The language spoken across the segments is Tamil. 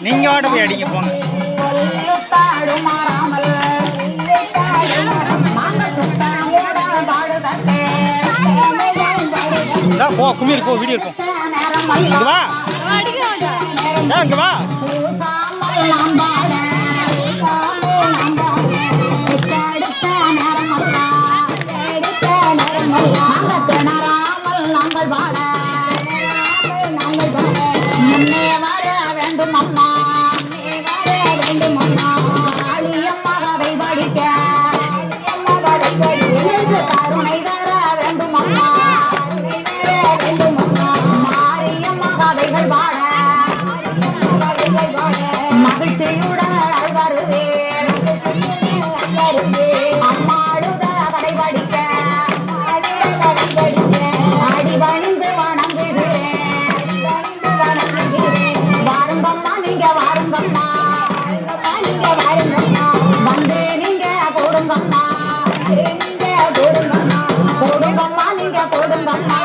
நீங்க ஆட போய் அடிக்க போங்க. போ குமிர் போ வீடியோ இருக்கும் இங்க வா. இங்க Đưa ra. கொடுங்கண்ணா கொடுங்கண்ணா கொடுங்கண்ணா நீங்க கொடுங்கண்ணா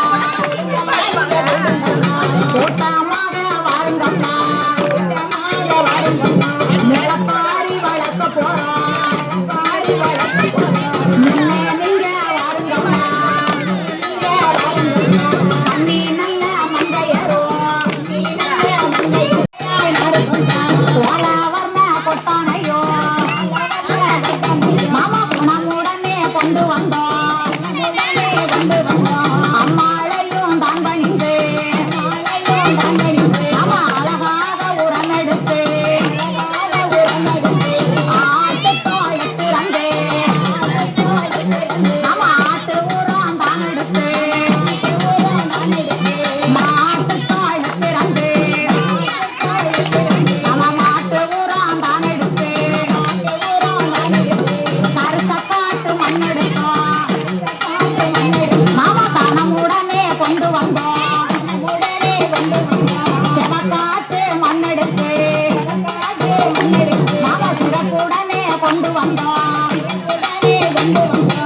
கொண்டு வந்தான் கொண்டு வந்தான்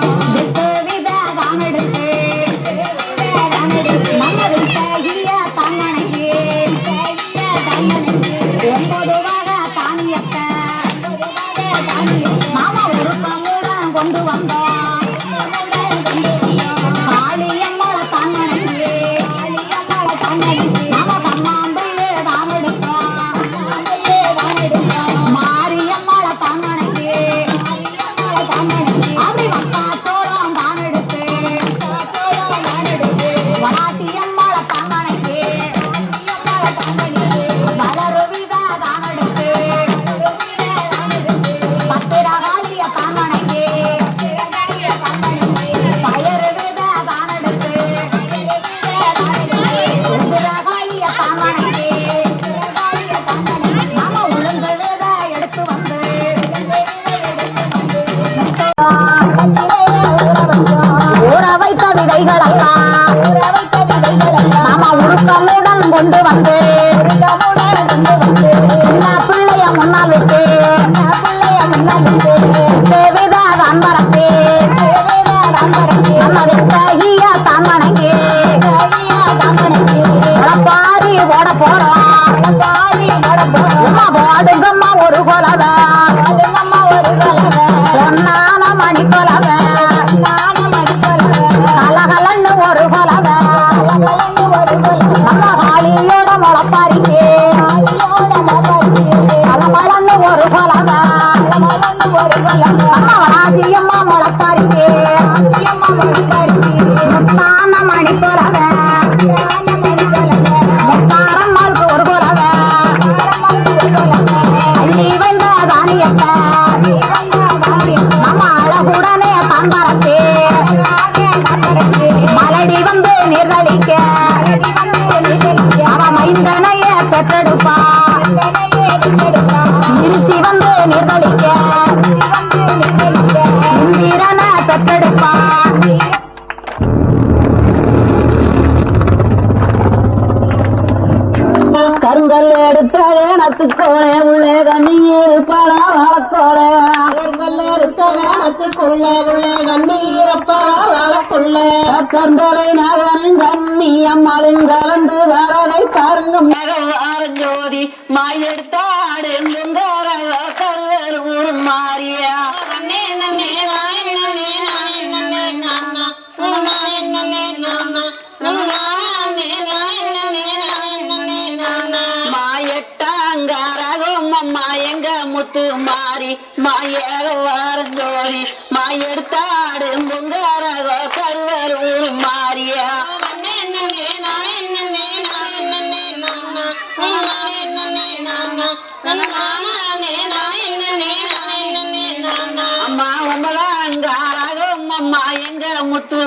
கொண்டு வந்தோம். I'm கவிதைகள் அக்கா மாமா உருக்கமுடன் கொண்டு வந்து. சின்ன பிள்ளைய முன்னால் விட்டு. பாரி ஓட போறோம் பாரி ஓட போறோம் ஒரு கொலவை கருங்கல் எடுத்த வேணத்துக்கோளே உள்ளே கண்ணீர் பழம் கண்ணீர் பழம் வளர்க்குள்ளே நகரின் கண்ணி அம்மாளின் கலந்து வரதை பாருங்க ஜோதி மாயெடுத்தாடு முத்து மாறி மாயக வாரஞ்சோரி மாயெடுத்தாடு முங்கரக கருவர் ஊர் மாறியா. அம்மா உங்களா உமகாங்காரகம் அம்மா எங்க முத்து